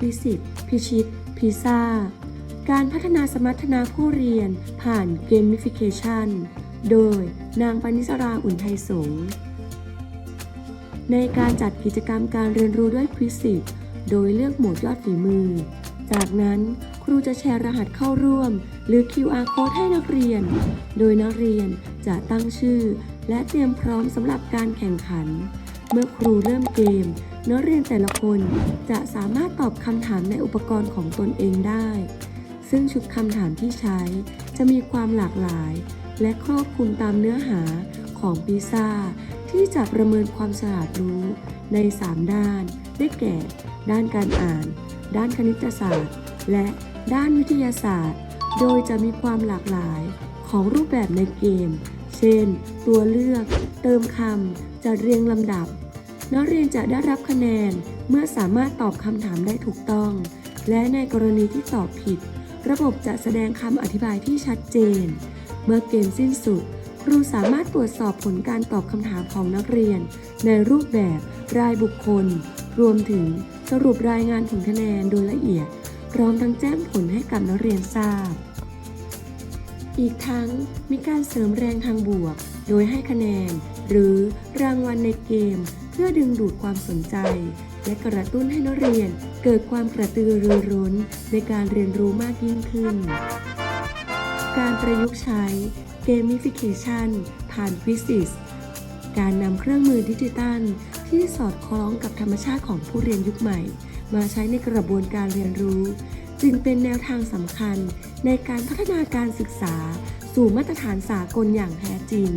พิสิทธิ์ พิชิต พิซ่า การพัฒนาสมรรถนะผู้เรียนผ่านเกม i ฟิเคชันโดยนางปณิสราอุ่นไทยสงในการจัดกิจกรรมการเรียนรู้ด้วยควิสิตโดยเลือกหมวดยอดฝีมือ จากนั้นครูจะแชร์รหัสเข้าร่วม หรือ QR code ให้นักเรียน โดยนักเรียนจะตั้งชื่อ และเตรียมพร้อมสำหรับการแข่งขัน เมื่อครูเริ่มเกม นักเรียนแต่ละคนจะสามารถตอบคำถามในอุปกรณ์ของตนเองได้ ซึ่งชุดคำถามที่ใช้จะมีความหลากหลาย และครอบคลุมตามเนื้อหาของปีซ่าที่จะประเมินความฉลาดรู้ใน 3 ด้าน ได้แก่ ด้านการอ่าน ด้านคณิตศาสตร์ และด้านวิทยาศาสตร์ โดยจะมีความหลากหลายของรูปแบบในเกม เช่น ตัวเลือก เติมคำจัดเรียงลำดับ นักเรียนจะได้รับคะแนนเมื่อสามารถตอบคำถามได้ถูกต้อง และในกรณีที่ตอบผิด ระบบจะแสดงคำอธิบายที่ชัดเจน เมื่อเกมสิ้นสุด ครูสามารถตรวจสอบผลการตอบคำถามของนักเรียน ในรูปแบบรายบุคคล รวมถึงสรุปรายงานผลคะแนนโดยละเอียด พร้อมทั้งแจ้งผลให้กับนักเรียนทราบ อีกทั้งมีการเสริมแรงทางบวก โดยให้คะแนน หรือรางวัลในเกม เพื่อดึงดูดความสนใจ และกระตุ้นให้นักเรียนเกิดความกระตือรือร้นในการเรียนรู้มากยิ่งขึ้น การประยุกต์ใช้ Gamification ผ่าน Quizzes การนำเครื่องมือดิจิตัล ที่สอดคล้องกับธรรมชาติของผู้เรียนยุคใหม่ มาใช้ในกระบวนการเรียนรู้ จึงเป็นแนวทางสำคัญในการพัฒนาการศึกษา สู่มาตรฐานสากลอย่างแท้จริง